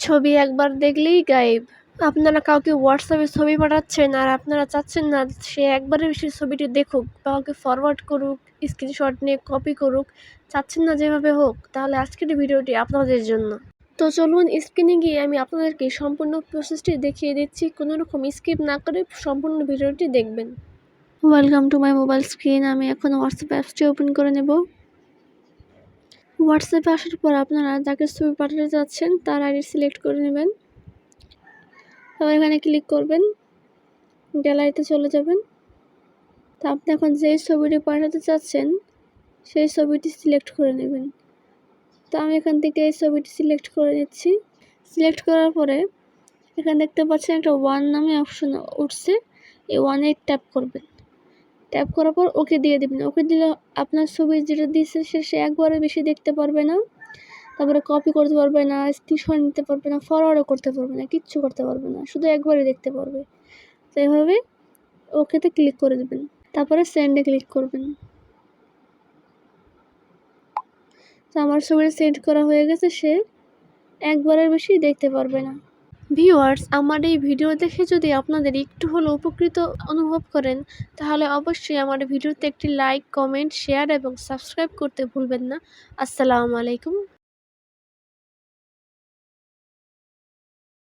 ছবি একবার দেখলেই গায়েব। আপনারা কাউকে হোয়াটসঅ্যাপে ছবি পাঠাচ্ছেন আর আপনারা চাচ্ছেন না সে একবারে বেশি ছবিটি দেখুক বা কাউকে ফরওয়ার্ড করুক স্ক্রিনশট নিয়ে কপি করুক, চাচ্ছেন না যেভাবে হোক, তাহলে আজকের ভিডিওটি আপনাদের জন্য। তো চলুন স্ক্রিনে গিয়ে আমি আপনাদেরকে সম্পূর্ণ প্রসেসটি দেখিয়ে দিচ্ছি। কোনো রকম স্কিপ না করে সম্পূর্ণ ভিডিওটি দেখবেন। Welcome to my mobile screen আমি এখন হোয়াটসঅ্যাপ অ্যাপসটি ওপেন করে নেব। হোয়াটসঅ্যাপে আসার পর আপনারা যাকে ছবি পাঠাতে যাচ্ছেন, তার আইডি সিলেক্ট করে নেবেন। তারপর এখানে ক্লিক করবেন। গ্যালারিতে চলে যাবেন। তা আপনি এখন যেই ছবিটি পাঠাতে চাচ্ছেন, সেই ছবিটি সিলেক্ট করে নেবেন। তো আমি এখান থেকে এই ছবিটি সিলেক্ট করে নিচ্ছি। সিলেক্ট করার পরে এখানে দেখতে পাচ্ছেন একটা ওয়ান নামে অপশন উঠছে। এই ওয়ানে ট্যাপ করবেন। ট্যাপ করার পর ওকে দিয়ে দেবেন। ওকে দিলে আপনার ছবি যেটা দিয়েছে সে সে একবারে বেশি দেখতে পারবে না। তারপরে কপি করতে পারবে না স্ক্রিনশট নিতে পারবে না ফরওয়ার্ডও করতে পারবে না, কিচ্ছু করতে পারবে না, শুধু একবারই দেখতে পারবে। তো এইভাবে ওকেতে ক্লিক করে দেবেন। তারপরে সেন্ডে ক্লিক করবেন। তো আমার ছবিটা সেন্ড করা হয়ে গেছে, সে একবারের বেশি দেখতে পারবে না। ভিউয়ার্স আমার এই ভিডিও দেখে যদি আপনাদের একটু হলেও উপকৃত অনুভব করেন, তাহলে অবশ্যই আমার ভিডিওতে একটি লাইক কমেন্ট শেয়ার এবং সাবস্ক্রাইব করতে ভুলবেন না। আসসালামু আলাইকুম।